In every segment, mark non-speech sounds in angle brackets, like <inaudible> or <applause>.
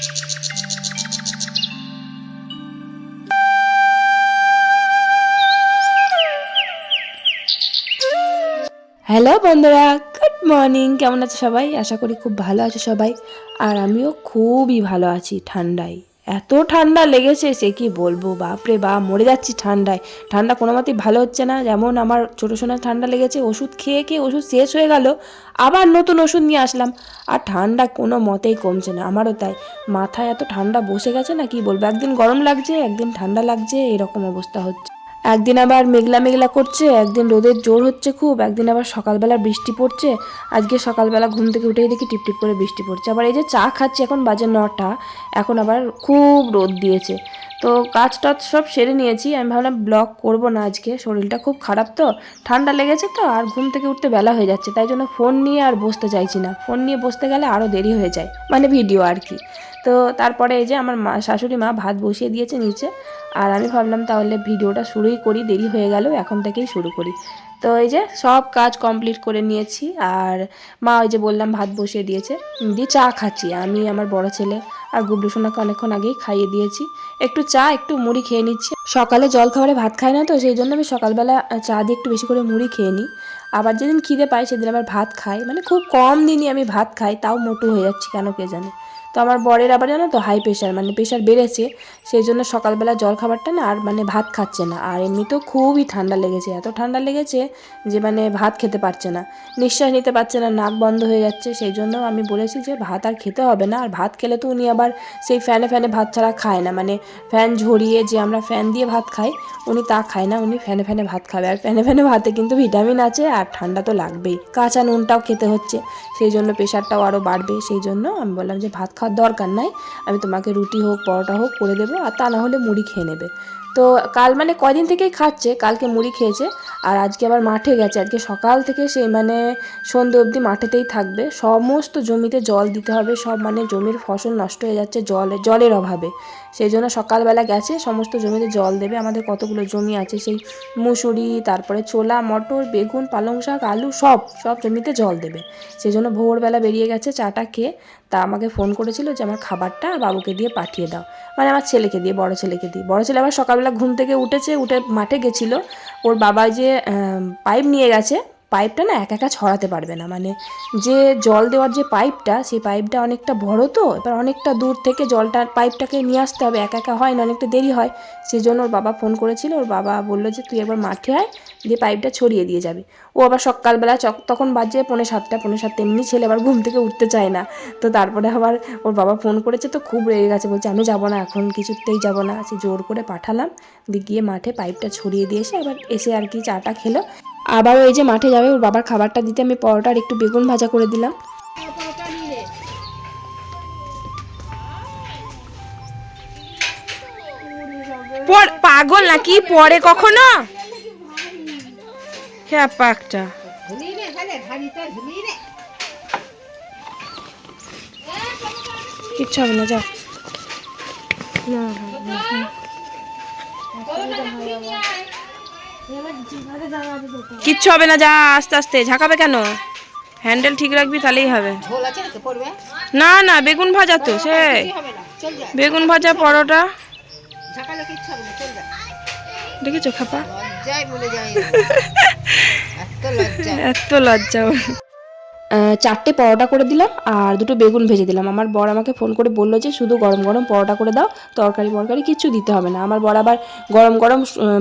Hello বন্ধুরা, good morning. কেমন আছে সবাই? আশা করি খুব ভালো আছে সবাই। আর আমিও খুবই ভালো আছি ঠান্ডায়। এত ঠান্ডা লেগেছে, সে কি বলব? বাপরে বা মরে যাচ্ছি ঠান্ডায়। ঠান্ডা কোনো মতেই ভালো হচ্ছে না। যেমন আমার ছোটো সোনার ঠান্ডা লেগেছে, ওষুধ খেয়ে খেয়ে ওষুধ শেষ হয়ে গেল। আবার নতুন ওষুধ নিয়ে আসলাম। আর ঠান্ডা কোনো মতেই কমছে না, আমারও তাই। মাথায় এত ঠান্ডা বসে গেছে না, কি বলব? একদিন গরম লাগছে, একদিন ঠান্ডা লাগছে, এরকম অবস্থা হচ্ছে। একদিন আবার মেঘলা মেঘলা করছে, একদিন রোদের জোর হচ্ছে খুব, একদিন আবার সকালবেলা বৃষ্টি পড়ছে। আজকে সকালবেলা ঘুম থেকে উঠেই দেখি টিপটিপ করে বৃষ্টি পড়ছে। আবার এই যে চা খাচ্ছি এখন বাজে নটা, এখন আবার খুব রোদ দিয়েছে। তো কাজ টাজ সব সেরে নিয়েছি, আমি ভাবলাম ব্লগ করব না আজকে, শরীরটা খুব খারাপ তো, ঠান্ডা লেগেছে তো, আর ঘুম থেকে উঠতে বেলা হয়ে যাচ্ছে, তাই জন্য ফোন নিয়ে আর বসতে চাইছি না। ফোন নিয়ে বসতে গেলে আরও দেরি হয়ে যায় মানে ভিডিও আর কি। তো তারপরে এই যে আমার মা, শাশুড়ি মা ভাত বসিয়ে দিয়েছে নিচে। আর আমি ভাবলাম তাহলে ভিডিওটা শুরুই করি, দেরি হয়ে গেল, এখন থেকেই শুরু করি। তো এই যে সব কাজ কমপ্লিট করে নিয়েছি, আর মা ওই যে বললাম ভাত বসিয়ে দিয়েছে। দিয়ে চা খাচ্ছি, আমি, আমার বড় ছেলে আর গুবলু সোনাকে অনেকক্ষণ আগেই খাইয়ে দিয়েছি। একটু চা, একটু মুড়ি খেয়ে নিচ্ছি। সকালে জল খাবারে ভাত খাই না তো, সেই জন্য আমি সকালবেলা চা দিয়ে একটু বেশি করে মুড়ি খেয়ে নিই। আবার যেদিন খিদে পাই সেদিন আবার ভাত খাই। মানে খুব কম দিনই আমি ভাত খাই, তাও মোটু হয়ে যাচ্ছি, কেন কে জানে। তো আমার বরের আবার জানো তো হাই প্রেশার মানে প্রেশার বেড়েছে সেই জন্য সকালবেলা জল খাবারটা না আর মানে ভাত খাচ্ছে না। আর এমনিতেও খুবই ঠান্ডা লেগেছে, এত ঠান্ডা লেগেছে যে মানে ভাত খেতে পারছে না। নিঃশ্বাস নিতে পারছে না, নাক বন্ধ হয়ে যাচ্ছে সেই জন্য আমি বলেছি যে ভাত আর খেতে হবে না। আর ভাত খেলে তো উনি আবার সেই ফ্যানে ফ্যানে ভাত ছাড়া খায় না মানে ফ্যান ঝরিয়ে যে আমরা ফ্যান দিয়ে ভাত খাই, উনি তা খায় না, উনি ফ্যানে ফ্যানে ভাত খাবে। আর ফ্যানে ফ্যানে ভাতে কিন্তু ভিটামিন আছে আর ঠান্ডা তো লাগবেই। কাঁচা নুনটাও খেতে হচ্ছে সেই জন্য প্রেশারটাও আরও বাড়বে সেই জন্য আমি বললাম যে ভাত খাওয়ার দরকার নাই। আমি তোমাকে রুটি হোক, পরোটা হোক করে দেবো, আর তা না হলে মুড়ি খেয়ে নেবে। তো কাল মানে কদিন থেকেই খাচ্ছে, কালকে মুড়ি খেয়েছে আর আজকে আবার মাঠে গেছে। আজকে সকাল থেকে সেই মানে সন্ধে অবধি মাঠেতেই থাকবে। সমস্ত জমিতে জল দিতে হবে, সব মানে জমির ফসল নষ্ট হয়ে যাচ্ছে জলে, জলের অভাবে। সেই জন্য সকালবেলা গেছে, সমস্ত জমিতে জল দেবে। আমাদের কতগুলো জমি আছে, সেই মুসুরি, তারপরে ছোলা, মটর, বেগুন, পালং শাক, আলু, সব সব জমিতে জল দেবে। সেই জন্য ভোরবেলা বেরিয়ে গেছে, চাটা খেয়ে। তা আমাকে ফোন করেছিল যে, আমার খাবারটা বাবুকে দিয়ে পাঠিয়ে দাও। মানে আমার ছেলেকে দিয়ে, বড় ছেলেকে দিয়ে। বড় ছেলে আবার সকালবেলা ঘুম থেকে উঠেছে উঠে মাঠে গেছিল। ওর বাবা যে পাইপ নিয়ে গেছে পাইপটা না একা একা ছড়াতে পারবে না। মানে যে জল দেওয়ার যে পাইপটা, সেই পাইপটা অনেকটা বড় তো, এবার অনেকটা দূর থেকে জলটা, পাইপটাকে নিয়ে আসতে হবে। একা একা হয় না, অনেকটা দেরি হয়। সেই জন্য ওর বাবা ফোন করেছিল, ওর বাবা বলল যে, তুই একবার মাঠে আয়, দিয়ে পাইপটা ছড়িয়ে দিয়ে যাবে। ও আবার সকালবেলা চক- তখন বাজে পৌনে সাতটা পৌনে সাতটা, এমনি ছেলে আবার ঘুম থেকে উঠতে চায় না। তো তারপরে আবার ওর বাবা ফোন করেছে, তো খুব রেগে গেছে, বলছে, আমি যাব না, এখন কিছুতেই যাব না। সে জোর করে পাঠালাম, দিয়ে গিয়ে মাঠে পাইপটা ছড়িয়ে দিয়ে এসে আবার এসে আর কি চাটা খেলো। আবার ওই যে মাঠে যাবে ওর বাবার খাবারটা দিতে আমি পরোটা আর একটু বেগুন ভাজা করে দিলাম। পর- পাগল নাকি? পরে কখনো? হ্যাঁ পাকটা কিচ্ছু হবে না যা কিচ্ছু হবে না যা আস্তে আস্তে। ঝাঁকাবে কেন? হ্যান্ডেল ঠিক রাখবি তাহলেই হবে। না না বেগুন ভাজা তো সে। বেগুন ভাজা পরোটা। দেখেছ খাপা? <laughs> এত লজ্জা। চারটে পরোটা করে দিলাম আর দুটো বেগুন ভেজে দিলাম। আমার বর আমাকে ফোন করে বলল যে, শুধু গরম গরম পরোটা করে দাও, তরকারি ফরকারি কিচ্ছু দিতে হবে না। আমার বর আবার গরম গরম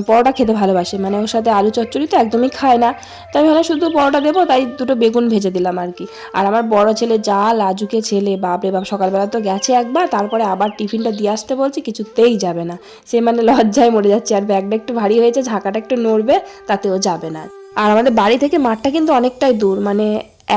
পরোটা খেতে ভালোবাসে। মানে ওর সাথে আলু চচ্চড়ি তো একদমই খায় না। তাই ভাবলাম, শুধু পরোটা দেবো, তাই দুটো বেগুন ভেজে দিলাম আর কি। আর আমার বড় ছেলে যা, লাজুকে ছেলে, বাপরে বাপ, সকালবেলা তো গেছে একবার, তারপরে আবার টিফিনটা দিয়ে আসতে বলছি, কিছুতেই যাবে না। সে মানে লজ্জায় মরে যাচ্ছে, আর ব্যাগটা একটু ভারী হয়েছে, ঝাঁকাটা একটু নড়বে, তাতেও যাবে না। আর আমাদের বাড়ি থেকে মাঠটা কিন্তু অনেকটাই দূর মানে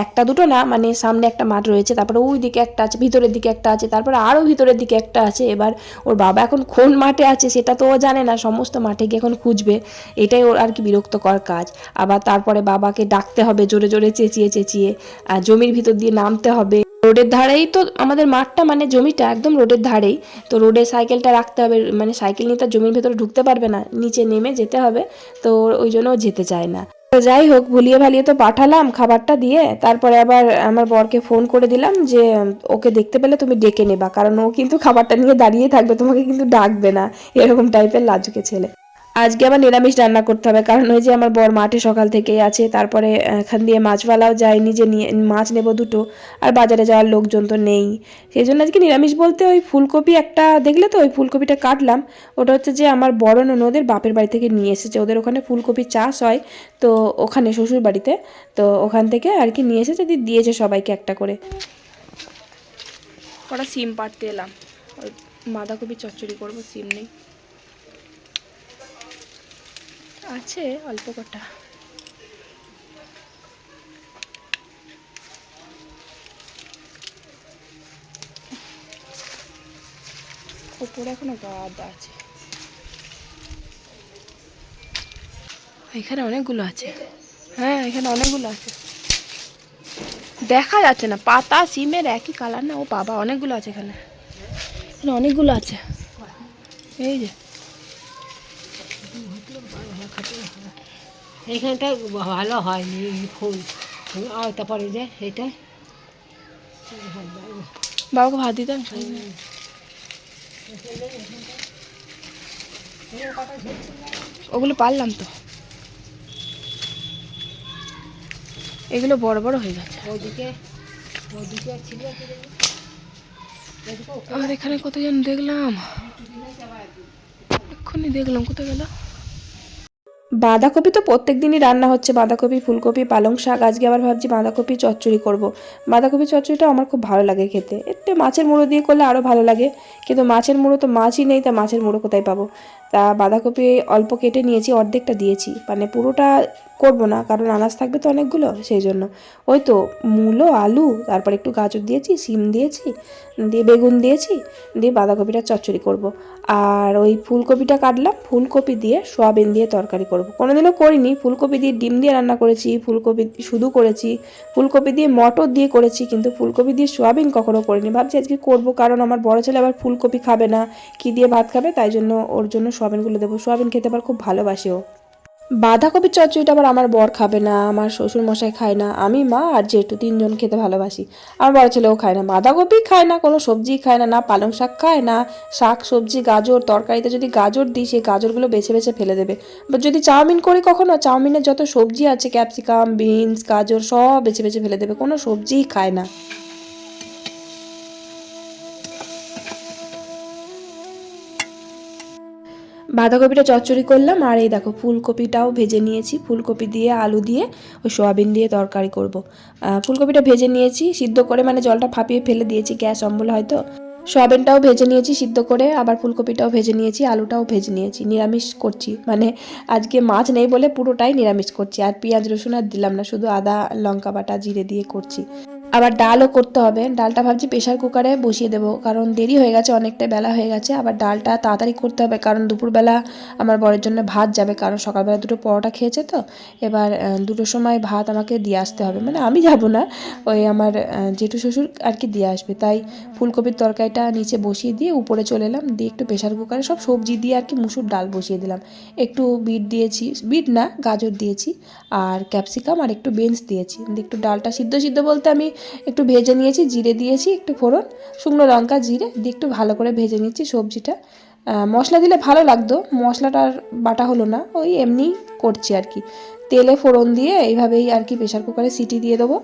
একটা দুটো না মানে সামনে একটা মাঠ রয়েছে, তারপরে ওই দিকে একটা আছে, ভিতরের দিকে একটা আছে, তারপরে আরও ভিতরের দিকে একটা আছে, এবার ওর বাবা এখন কোন মাঠে আছে সেটা তো ও জানে না, সমস্ত মাঠে গিয়ে এখন খুঁজবে, এটাই ওর আর কি বিরক্তকর কাজ, আবার তারপরে বাবাকে ডাকতে হবে, জোরে জোরে চেঁচিয়ে চেঁচিয়ে, আর জমির ভিতর দিয়ে নামতে হবে, রোডের ধারেই তো আমাদের মাঠটা মানে জমিটা একদম রোডের ধারেই, তো রোডে সাইকেলটা রাখতে হবে মানে সাইকেল নিয়ে তার জমির ভেতরে ঢুকতে পারবে না, নিচে নেমে যেতে হবে, তো ওই জন্য যেতে চায় না। যাই হোক, ভুলিয়ে ভালিয়ে তো পাঠালাম খাবারটা দিয়ে। তারপরে আবার আমার বরকে ফোন করে দিলাম যে, ওকে দেখতে পেলে তুমি ডেকে নেবা, কারণ ও কিন্তু খাবারটা নিয়ে দাঁড়িয়ে থাকবে, তোমাকে কিন্তু ডাকবে না। এরকম টাইপের লাজুকে ছেলে। আজকে আবার নিরামিষ রান্না করতে হবে, কারণ ওই যে আমার বর মাঠে সকাল থেকেই আছে, তারপরে এখান দিয়ে মাছওয়ালাও যায়নি যে নিয়ে, মাছ নেব দুটো, আর বাজারে যাওয়ার লোকজন তো নেই। সেই জন্য আজকে নিরামিষ বলতে ওই ফুলকপি একটা, দেখলে তো ওই ফুলকপিটা কাটলাম, ওটা হচ্ছে যে আমার বড় ননদের বাপের বাড়ি থেকে নিয়ে এসেছে, ওদের ওখানে ফুলকপি চাষ হয়, তো ওখানে শ্বশুর বাড়িতে, তো ওখান থেকে আর কি নিয়ে এসেছে দিয়ে দিয়েছে সবাইকে একটা করে। কটা সিম পাড়তে এলাম, ওই বাঁধাকপি চচ্চড়ি করব, সিম নেই। আছে অল্প কটা। গাদ আছে। এখানে অনেকগুলো আছে। হ্যাঁ এখানে অনেকগুলো আছে। দেখা যাচ্ছে না, পাতা, সিমের একই কালার না। ও অনেকগুলো আছে এখানে। এখানে অনেকগুলো আছে। এই যে। এইখানটা ভালো হয়নি এই ফুল। আর তারপরে যে এটা বাবাকে ভাত দিতাম ওগুলো পারলাম তো। এগুলো বড় বড় হয়ে গেছে। আর এখানে কত যেন দেখলাম? এক্ষুনি দেখলাম কোথায় গেল? বাঁধাকপি তো প্রত্যেক দিনই রান্না হচ্ছে। বাঁধাকপি, ফুলকপি, পালং শাক। আজকে আবার ভাবছি বাঁধাকপি চচ্চড়ি করব। বাঁধাকপি চচ্চড়িটা আমার খুব ভালো লাগে খেতে। একটু মাছের মুড়ো দিয়ে করলে আরও ভালো লাগে। কিন্তু মাছের মুড়ো তো মাছই নেই, তা মাছের মুড়ো কোথায় পাবো? তা বাঁধাকপি অল্প কেটে নিয়েছি, অর্ধেকটা দিয়েছি। মানে পুরোটা করব না, কারণ আনাজ থাকবে তো অনেকগুলো সেই জন্য ওই তো মূলো, আলু, তারপর একটু গাজর দিয়েছি সিম দিয়েছি, দিয়ে বেগুন দিয়েছি, দিয়ে বাঁধাকপিটা চচ্চড়ি করব। আর ওই ফুলকপিটা কাটলাম, ফুলকপি দিয়ে সোয়াবিন দিয়ে তরকারি করব। কোনোদিনও করিনি, ফুলকপি দিয়ে ডিম দিয়ে রান্না করেছি, ফুলকপি শুধু করেছি, ফুলকপি দিয়ে মটর দিয়ে করেছি, কিন্তু ফুলকপি দিয়ে সোয়াবিন কখনো করিনি। ভাবছি আজকে করব, কারণ আমার বড় ছেলে আবার ফুলকপি খাবে না, কি দিয়ে ভাত খাবে, তাই জন্য ওর জন্য সোয়াবিনগুলো দেবো। সোয়াবিন খেতে আবার খুব ভালোবাসে ও। বাঁধাকপির চচ্চড়িটা আবার আমার বর খাবে না, আমার শ্বশুর মশাই খায় না। আমি মা আর জেঠু তিনজন খেতে ভালোবাসি। আমার বড় ছেলেও খায় না। বাঁধাকপি খায় না, কোনো সবজি খায় না না পালং শাক খায় না, শাক, সবজি, গাজর, তরকারিতে যদি গাজর দিই, সেই গাজরগুলো বেছে বেছে ফেলে দেবে। বা যদি চাউমিন করি কখনো, চাউমিনের যত সবজি আছে, ক্যাপসিকাম, বিনস, গাজর সব বেছে বেছে ফেলে দেবে, কোনো সবজিই খায় না। বাঁধাকপিটা চচ্চড়ি করলাম, আর এই দেখো ফুলকপিটাও ভেজে নিয়েছি। ফুলকপি দিয়ে, আলু দিয়ে, ওই সোয়াবিন দিয়ে তরকারি করব। ফুলকপিটা ভেজে নিয়েছি, সিদ্ধ করে মানে জলটা ফাঁপিয়ে ফেলে দিয়েছি গ্যাস অম্বল হয়তো। সোয়াবিনটাও ভেজে নিয়েছি সিদ্ধ করে, আবার ফুলকপিটাও ভেজে নিয়েছি, আলুটাও ভেজে নিয়েছি। নিরামিষ করছি মানে আজকে মাছ নেই বলে পুরোটাই নিরামিষ করছি, আর পেঁয়াজ রসুন আর দিলাম না, শুধু আদা, লঙ্কা বাটা, জিরে দিয়ে করছি। আবার ডালও করতে হবে। ডালটা ভাবছি প্রেশার কুকারে বসিয়ে দেবো। কারণ দেরি হয়ে গেছে, অনেকটা বেলা হয়ে গেছে। আবার ডালটা তাড়াতাড়ি করতে হবে, কারণ দুপুরবেলা আমার বরের জন্য ভাত যাবে, কারণ সকালবেলা দুটো পরোটা খেয়েছে তো। এবার দুটোর সময় ভাত আমাকে দিয়ে আসতে হবে। মানে আমি যাব না, ওই আমার জেঠু শ্বশুর আর কি দিয়ে আসবে। তাই ফুলকপির তরকারিটা নিচে বসিয়ে দিয়ে উপরে চলে এলাম। দিয়ে একটু প্রেশার কুকারে সব সবজি দিয়ে আর কি মুসুর ডাল বসিয়ে দিলাম। একটু বিট দিয়েছি, বিট না, গাজর দিয়েছি। আর ক্যাপসিকাম আর একটু বিনস দিয়েছি। দিয়ে একটু ডালটা সিদ্ধ সিদ্ধ বলতে আমি একটু ভেজে নিয়েছি, জিরে দিয়েছি একটু ফোড়ন, শুকনো লঙ্কা, জিরে, দিয়ে একটু ভালো করে ভেজে নিচ্ছি সবজিটা। মশলা দিলে ভালো লাগতো, মশলাটার বাটা হলো না, ওই এমনি করছি আর কি। তেলে ফোড়ন দিয়ে এইভাবেই আর কি প্রেশার কুকারে সিটি দিয়ে দেবো,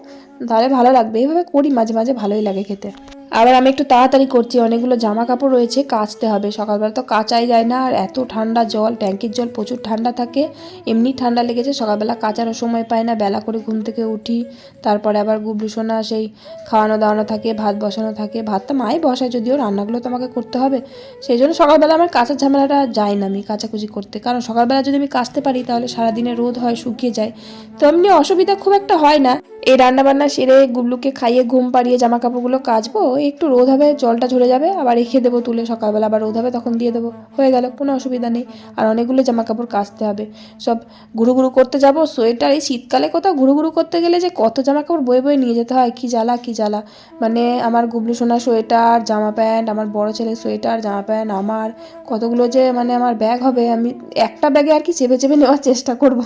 তাহলে ভালো লাগবে, এইভাবে করি মাঝে মাঝে ভালোই লাগে খেতে। আবার আমি একটু তাড়াতাড়ি করছি, অনেকগুলো জামা কাপড় রয়েছে, কাচতে হবে। সকালবেলা তো কাচাই যায় না, আর এত ঠান্ডা জল, ট্যাঙ্কির জল প্রচুর ঠান্ডা থাকে, এমনি ঠান্ডা লেগেছে, সকালবেলা কাচারও সময় পায় না, বেলা করে ঘুম থেকে উঠি, তারপরে আবার গুবলু সোনা, সেই খাওয়ানো দাওয়ানো থাকে, ভাত বসানো থাকে ভাতটা মাই বসায়, যদিও রান্নাগুলো তো আমাকে করতে হবে, সেই জন্য সকালবেলা আমার কাঁচার ঝামেলাটা যায় না আমি কাচাকুচি করতে, কারণ সকালবেলা যদি আমি কাচতে পারি, তাহলে সারাদিনে রোদ হয়, শুকিয়ে যায়, তো এমনি অসুবিধা খুব একটা হয় না। এই রান্নাবান্না সেরে গুবলুকে খাইয়ে, ঘুম পাড়িয়ে জামা কাপড়গুলো কাচবো ওই একটু রোদ হবে, জলটা ঝরে যাবে, আবার রেখে দেবো তুলে সকালবেলা, আবার রোদ হবে তখন দিয়ে দেবো। হয়ে গেল, কোনো অসুবিধা নেই। আর অনেকগুলো জামা কাপড় কাচতে হবে। সব ঘুরু ঘুরু করতে যাব, সোয়েটার, এই শীতকালে কোথাও ঘুরু ঘুরু করতে গেলে যে কত জামা কাপড় বয়ে বয়ে নিয়ে যেতে হয়, কি জ্বালা কি জ্বালা। মানে আমার গুবলু সোনা সোয়েটার, জামা প্যান্ট, আমার বড় ছেলের সোয়েটার, জামা প্যান্ট, আমার কতগুলো যে মানে আমার ব্যাগ হবে, আমি একটা ব্যাগে আর কি চেপে চেপে নেওয়ার চেষ্টা করব।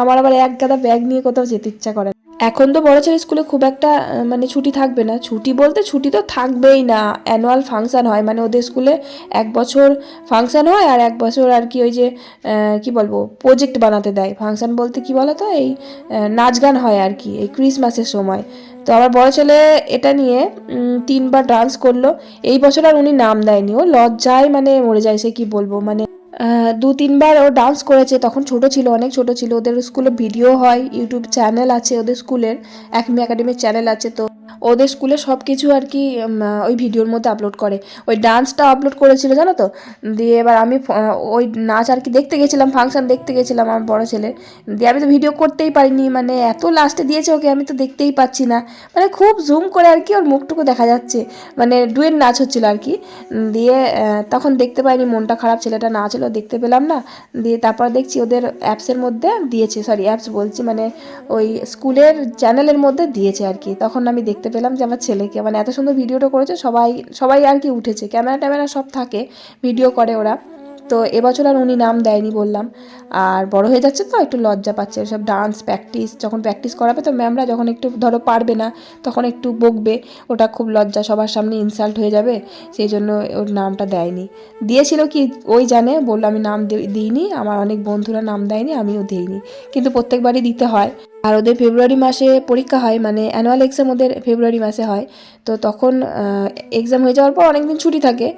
আমার আবার এক গাদা ব্যাগ নিয়ে কোথাও যেতে ইচ্ছা করে। এখন তো বড় ছেলে স্কুলে খুব একটা মানে ছুটি থাকবে না। ছুটি বলতে ছুটি তো থাকবেই না। অ্যানুয়াল ফাংশান হয়। মানে ওদের স্কুলে এক বছর ফাংশান হয় আর এক বছর আর কি ওই যে কি বলব প্রজেক্ট বানাতে দেয়। ফাংশান বলতে কি বলো তো এই নাচ গান হয় আর কি, এই ক্রিসমাসের সময়। তো আমার বড় ছেলে এটা নিয়ে তিনবার ডান্স করল। এই বছর আর উনি নাম দেয়নি। ও লজ্জায় মানে মরে যায়, সে কি বলব? মানে দু তিনবার ও ডান্স করেছে। তখন ছোট ছিল, অনেক ছোট ছিল। ওদের স্কুলে ভিডিও হয় ইউটিউব চ্যানেল আছে ওদের স্কুলের একমি একাডেমির চ্যানেল আছে তো। ওদের স্কুলে সব কিছু আর কি ওই ভিডিওর মধ্যে আপলোড করে। ওই ডান্সটা আপলোড করেছিল, জানো তো? দিয়ে এবার আমি ওই নাচ আর কি দেখতে গেছিলাম ফাংশন দেখতে গেছিলাম আমার বড় ছেলে দিয়ে আমি তো ভিডিও করতেই পারিনি মানে এত লাস্টে দিয়েছে ওকে, আমি তো দেখতেই পাচ্ছি না। মানে খুব জুম করে আর কি ওর মুখটুকু দেখা যাচ্ছে। মানে ডুয়ের নাচ হচ্ছিল আর কি। দিয়ে তখন দেখতে পাইনি, মনটা খারাপ, ছেলেটা নাচলো দেখতে পেলাম না। দিয়ে তারপর দেখছি ওদের অ্যাপসের মধ্যে দিয়েছে সরি অ্যাপস বলছি মানে ওই স্কুলের চ্যানেলের মধ্যে দিয়েছে আর কি। তখন আমি দেখতে পেলাম যে আমার ছেলেকে মানে এত সুন্দর ভিডিওটা করেছে, সবাই সবাই আর কি উঠেছে। ক্যামেরা ট্যামেরা সব থাকে ভিডিও করে ওরা। তো এবছর আর উনি নাম দেয়নি বললাম। আর বড় হয়ে যাচ্ছে তো, একটু লজ্জা পাচ্ছে সব ডান্স প্র্যাকটিস যখন প্র্যাকটিস করাবে তো ম্যামরা যখন একটু ধরো পারবে না, তখন একটু বকবে। ওটা খুব লজ্জা, সবার সামনে ইনসাল্ট হয়ে যাবে, সেই জন্য ওর নামটা দেয়নি। দিয়েছিল কি, ওই জানে, বলল আমি নাম দিইনি, আমার অনেক বন্ধুরা নাম দেয়নি, আমিও দিইনি। কিন্তু প্রত্যেকবারই দিতে হয়। আর ওদের ফেব্রুয়ারি মাসে পরীক্ষা হয় মানে অ্যানুয়াল এক্সাম ওদের ফেব্রুয়ারি মাসে হয়। তো তখন এক্সাম হয়ে যাওয়ার পর অনেকদিন ছুটি থাকে।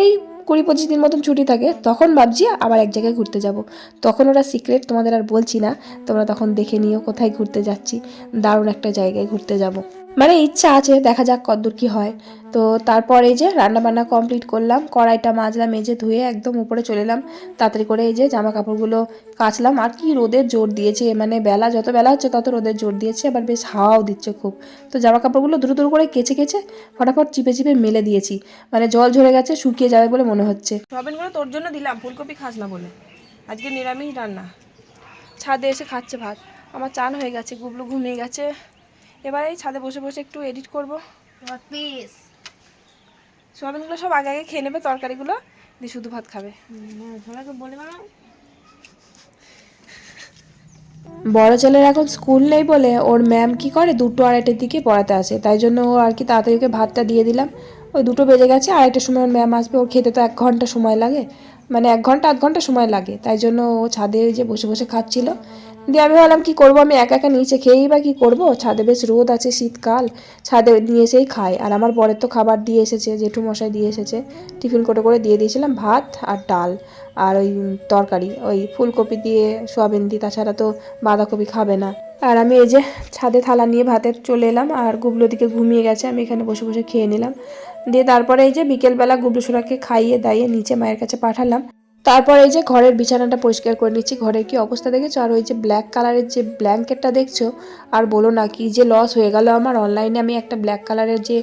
এই কুড়ি পঁচিশ দিন মতন ছুটি থাকে, তখন ভাবছি আবার এক জায়গায় ঘুরতে যাব। তখন ওরা সিক্রেট তোমাদের আর বলছি না, তোমরা তখন দেখে নিও কোথায় ঘুরতে যাচ্ছি। দারুণ একটা জায়গায় ঘুরতে যাব। মানে ইচ্ছা আছে, দেখা যাক কতদূর কি হয়। তো তারপর এই যে রান্না বান্না কমপ্লিট করলাম, কড়াইটা মাজলাম মেজে ধুয়ে একদম উপরে চলে এলাম। তাড়াতাড়ি করে এই যে জামা কাপড়গুলো কাচলাম। আর কি রোদের জোর দিয়েছে মানে বেলা যত বেলা হচ্ছে তত রোদের জোর দিয়েছে, আবার বেশ হাওয়াও দিচ্ছে খুব। তো জামা কাপড়গুলো দ্রুত করে কেচে কেচে ফটাফট চিপে চিপে মেলে দিয়েছি। মানে জল ঝরে গেছে, শুকিয়ে যাবে বলে মনে হচ্ছে। সয়াবিনগুলো তোর জন্য দিলাম, ফুলকপি খাস না বলে। আজকে নিরামিষ রান্না। ছাদে এসে খাচ্ছে ভাত। আমার চান হয়ে গেছে, গুবলু ঘুমিয়ে গেছে। এবার এই ছাদে বসে বসে একটু এডিট করব। সোয়াবিনগুলো সব আগে আগে খেয়ে নেবে তরকারিগুলো। দিয়ে শুধু ভাত খাবে। বলে বেড়াও বড় ছেলের এখন স্কুল নেই বলে ওর ম্যাম কি করে? দুটো আড়াইটের দিকে পড়াতে আসে। তাই জন্য ও আর কি তাড়াতাড়ি ওকে ভাতটা দিয়ে দিলাম। ওই দুটো বেজে গেছে আড়াইটার সময় ওর ম্যাম আসবে। ওর খেতে তো এক ঘণ্টা সময় লাগে। মানে এক ঘণ্টা, আধ ঘণ্টা সময় লাগে। তাই জন্য ও ছাদে যে বসে বসে খাচ্ছিল। দিয়ে আমি ভাবলাম, কী করব? আমি একা একা নিচে খেয়েই বা কী করব? ছাদে বেশ রোদ আছে শীতকাল। ছাদে নিয়ে এসেই খাই। আর আমার বরের তো খাবার দিয়ে এসেছে জেঠু মশাই দিয়ে এসেছে। টিফিন করে করে দিয়ে দিয়েছিলাম ভাত আর ডাল আর ওই তরকারি। ওই ফুলকপি দিয়ে সোয়াবিন দিয়ে, তাছাড়া তো বাঁধাকপি খাবে না। আর আমি এই যে ছাদে থালা নিয়ে ভাতের চলে এলাম আর গুবলো দিকে ঘুমিয়ে গেছে। আমি এখানে বসে বসে খেয়ে নিলাম। দিয়ে তারপরে এই যে বিকেলবেলা গুবলু সোনাকে খাইয়ে দাইয়ে নিচে মায়ের কাছে পাঠালাম। তারপর এই যে ঘরের বিছানাটা পরিষ্কার করে নিচ্ছি। ঘরের কি অবস্থা দেখেছ? আর ওই যে ব্ল্যাক কালারের যে ব্ল্যাঙ্কেটটা দেখছ? আর বলো না কি যে লস হয়ে গেল আমার। অনলাইনে আমি একটা ব্ল্যাক কালারের যে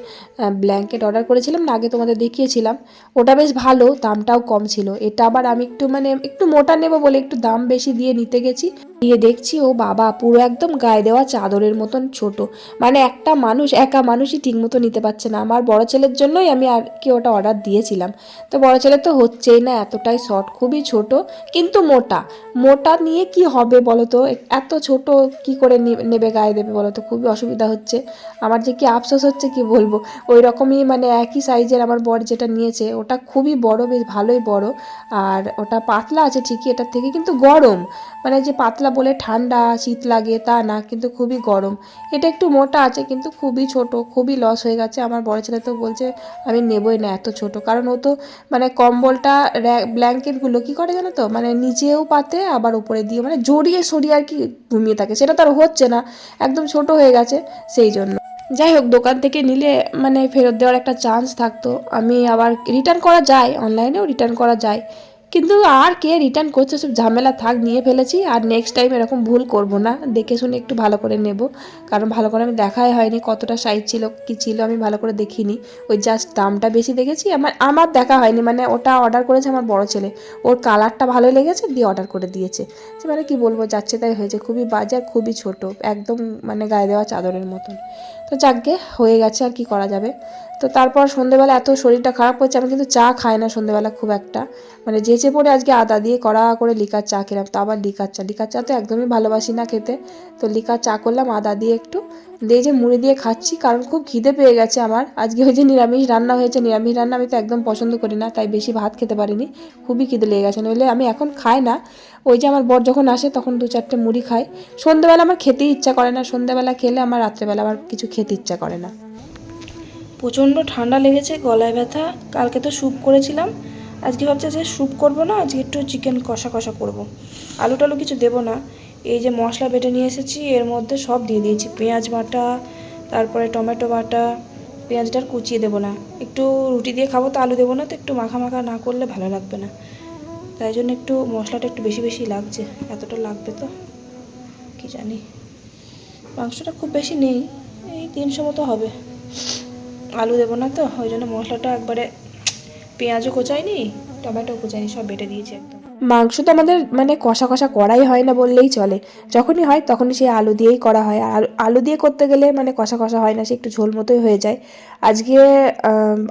ব্ল্যাঙ্কেট অর্ডার করেছিলাম না, আগে তোমাদের দেখিয়েছিলাম। ওটা বেশ ভালো, দামটাও কম ছিল। এটা আবার আমি একটু মানে একটু মোটা নেব বলে একটু দাম বেশি দিয়ে নিতে গেছি। দিয়ে দেখছি ও বাবা পুরো একদম গায়ে দেওয়া চাদরের মতন ছোট। মানে একটা মানুষ, একা মানুষই ঠিক মতো নিতে পারছে না। আমার বড় ছেলের জন্যই আমি আর কি ওটা অর্ডার দিয়েছিলাম। তো বড় ছেলে তো হচ্ছেই না, এতটাই শর্ট খুবই ছোট, কিন্তু মোটা। মোটা নিয়ে কি হবে বলো তো এত ছোট কি করে নেবে, গায়ে দেবে বলো তো খুবই অসুবিধা হচ্ছে। আমার যে কি আফসোস হচ্ছে কি বলব? ওই রকমই মানে একই সাইজের আমার বর যেটা নিয়েছে, ওটা খুবই বড়, বেশ ভালোই বড়। আর ওটা পাতলা আছে ঠিকই এটার থেকে, কিন্তু গরম। মানে যে পাতলা বলে ঠান্ডা, শীত লাগে, তা না, কিন্তু খুবই গরম। এটা একটু মোটা আছে, কিন্তু খুবই ছোট, খুবই লস হয়ে গেছে। আমার বড় ছেলে তো বলছে, আমি নেবই না এত ছোট। কারণ ও তো মানে কম্বলটা ব্ল্যাঙ্কেটগুলো কি করে জানো তো? মানে নিচেও পাতে, আবার উপরে দিয়ে মানে জড়িয়ে সরিয়ে আর কি ঘুমিয়ে থাকে। সেটা তো আর হচ্ছে না। একদম ছোট হয়ে গেছে সেই জন্য। যাই হোক, দোকান থেকে নিলে মানে ফেরত দেওয়ার একটা চান্স থাকতো। আমি আবার রিটার্ন করা যায় অনলাইনেও রিটার্ন করা যায়। কিন্তু আর কে রিটার্ন করছে সব ঝামেলা থাক, নিয়ে ফেলেছি আর নেক্সট টাইম এরকম ভুল করব না। দেখে শুনে একটু ভালো করে নেব। কারণ ভালো করে আমি দেখাই হয়নি কতটা সাইজ ছিল, কি ছিল আমি ভালো করে দেখিনি। ওই জাস্ট দামটা বেশি দেখেছি, আমার আমার দেখা হয়নি। মানে ওটা অর্ডার করেছে আমার বড় ছেলে। ওর কালারটা ভালো লেগেছে, দিয়ে অর্ডার করে দিয়েছে। সে মানে কি বলব, যাচ্ছে তাই হয়েছে। খুবই বাজার খুবই ছোট। একদম মানে গায়ে দেওয়া চাদরের মতন। তো যাকগে, হয়ে গেছে আর কি করা যাবে। তো তারপর সন্ধেবেলা এত শরীরটা খারাপ হচ্ছে, আমি কিন্তু চা খাই না সন্ধেবেলা খুব একটা। মানে যেচে পড়ে আজকে আদা দিয়ে কড়া করে লিকার চা খেলাম, তো আবার লিকার চা। লিকার চা তো একদমই ভালোবাসি না খেতে। তো লিকার চা করলাম, আদা দিয়ে একটু দিয়ে যে মুড়ি দিয়ে খাচ্ছি, কারণ খুব খিদে পেয়ে গেছে আমার। আজকে হয়েছে নিরামিষ রান্না হয়েছে, নিরামিষ রান্না আমি তো একদম পছন্দ করি না, তাই বেশি ভাত খেতে পারিনি। খুবই খিদে লেগে গেছে, নইলে আমি এখন খাই না। ওই যে আমার বর যখন আসে, তখন দু চারটে মুড়ি খাই সন্ধ্যেবেলা আমার খেতেই ইচ্ছা করে না সন্ধ্যেবেলা খেলে আমার রাত্রেবেলা আমার কিছু খেতে ইচ্ছা করে না। প্রচণ্ড ঠান্ডা লেগেছে, গলায় ব্যথা। কালকে তো স্যুপ করেছিলাম। আজকে ভাবছি যে স্যুপ করব না, আজকে একটু চিকেন কষা কষা করব। আলু টালু কিছু দেবো না। এই যে মশলা বেটে নিয়ে এসেছি, এর মধ্যে সব দিয়ে দিয়েছি। পেঁয়াজ বাটা, তারপরে টমেটো বাটা পেঁয়াজটা আর কুচিয়ে দেবো না। একটু রুটি দিয়ে খাব তো আলু দেবো না, তো একটু মাখা মাখা না করলে ভালো লাগবে না। তাই জন্য একটু মশলাটা একটু বেশি বেশি লাগছে, এতটা লাগবে তো। কি জানি। মাংসটা খুব বেশি নেই, এই তিনশো মতো হবে। আলু দেবো না তো, ওই জন্য মশলাটা একবারে পেঁয়াজও কোচাইনি, টমেটো কোচাইনি, সব বেটে দিয়েছি একদম। মাংস তো আমাদের মানে কষা কষা করাই হয় না বললেই চলে। যখনই হয় তখনই সেই আলু দিয়েই করা হয়। আর আলু- দিয়ে করতে গেলে মানে কষা কষা হয় না, সে একটু ঝোল মতোই হয়ে যায়। আজকে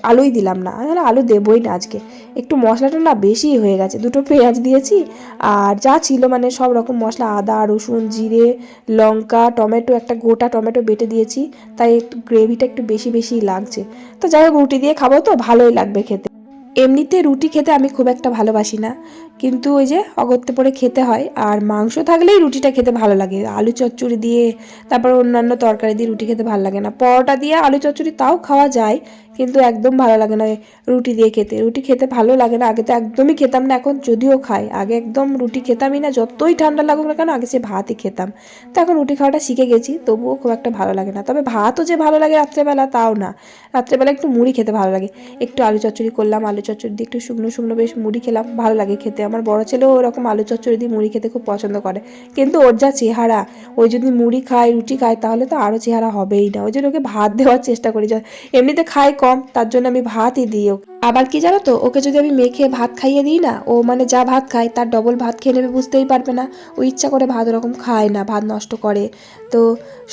আলুই দিলাম না। আমি আলু দেবই না আজকে। একটু মশলাটা না বেশি হয়ে গেছে। দুটো পেঁয়াজ দিয়েছি আর যা ছিল মানে সব রকম মশলা, আদা, রসুন, জিরে, লঙ্কা, টমেটো, একটা গোটা টমেটো বেটে দিয়েছি। তাই একটু গ্রেভিটা একটু বেশি বেশি লাগছে। তো যাই হোক, রুটি দিয়ে খাব তো, ভালোই লাগবে খেতে। এমনিতে রুটি খেতে আমি খুব একটা ভালোবাসি না। কিন্তু ওই যে অগত্য পরে খেতে হয়, আর মাংস থাকলেই রুটিটা খেতে ভালো লাগে। আলু চচ্চড়ি দিয়ে, তারপর অন্যান্য তরকারি দিয়ে রুটি খেতে ভালো লাগে না। পরোটা দিয়ে আলু চচ্চড়ি তাও খাওয়া যায় কিন্তু একদম ভালো লাগে না রুটি দিয়ে খেতে। রুটি খেতে ভালো লাগে না, আগে তো একদমই খেতাম না, এখন যদিও খাই। আগে একদম রুটি খেতামই না, যতই ঠান্ডা লাগুক না কেন আগে সে ভাতই খেতাম। তো এখন রুটি খাওয়াটা শিখে গেছি, তবুও খুব একটা ভালো লাগে না। তবে ভাতও যে ভালো লাগে রাত্রেবেলা তাও না। রাত্রেবেলা একটু মুড়ি খেতে ভালো লাগে। একটু আলু চচ্চড়ি করলাম, আলু চচ্চড়ি দিয়ে একটু শুকনো শুকনো বেশ মুড়ি খেলাম, ভালো লাগে খেতে। আমার বড় ছেলেও ওরকম আলু চচ্চড়ি দিয়ে মুড়ি খেতে খুব পছন্দ করে। কিন্তু ওর যা চেহারা, ওই যদি মুড়ি খায়, রুটি খায়, তাহলে তো আরও চেহারা হবেই না। ওই জন্য ওকে ভাত দেওয়ার চেষ্টা করি। যা- এমনিতে খায় কম তার জন্য আমি ভাতই দিই আবার কি জানো তো, ওকে যদি আমি মেখে ভাত খাইয়ে দিই না, ও মানে যা ভাত খায় তার ডবল ভাত খেয়ে নেবে, বুঝতেই পারবে না। ও ইচ্ছা করে ভাত ওরকম খায় না, ভাত নষ্ট করে। তো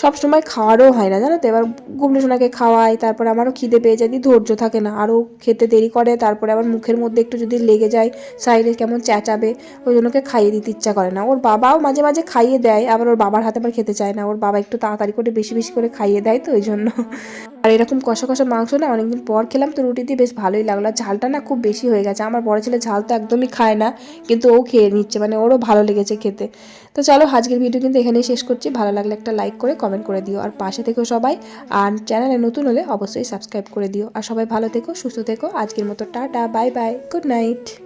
সব সময় খাওয়ারও হয় না, জানো তো? এবার গুবলু সোনাকে খাওয়াই তারপর আমারও খিদে পেয়ে যায় ধৈর্য থাকে না। আরও খেতে দেরি করে, তারপরে আবার মুখের মধ্যে একটু যদি লেগে যায়, সাইডে কেমন চেঁচাবে, ওই জন্য ওকে খাইয়ে দিতে ইচ্ছা করে না। ওর বাবাও মাঝে মাঝে খাইয়ে দেয়, আবার ওর বাবার হাতে আবার খেতে চায় না। ওর বাবা একটু তাড়াতাড়ি করে বেশি বেশি করে খাইয়ে দেয় তো, ওই জন্য। আর এরকম কষা কষা মাংস না, অনেকদিন পর খেলাম, তো রুটি দিয়ে বেশ ভালোই লাগল। ঝালটা না খুব বেশি হয়ে গেছে। আমার বড় ছেলে ঝাল তো একদমই খায় না, কিন্তু ও খেয়ে নিচ্ছে। মানে ওরও ভালো লেগেছে খেতে। তো চলো আজকের ভিডিও কিন্তু এখানেই শেষ করছি। ভালো লাগলে একটা লাইক করে কমেন্ট করে দিও। আর পাশে থেকো সবাই। আর চ্যানেলে নতুন হলে অবশ্যই সাবস্ক্রাইব করে দিও। আর সবাই ভালো থেকো, সুস্থ থেকো। আজকের মতো tata bye bye good night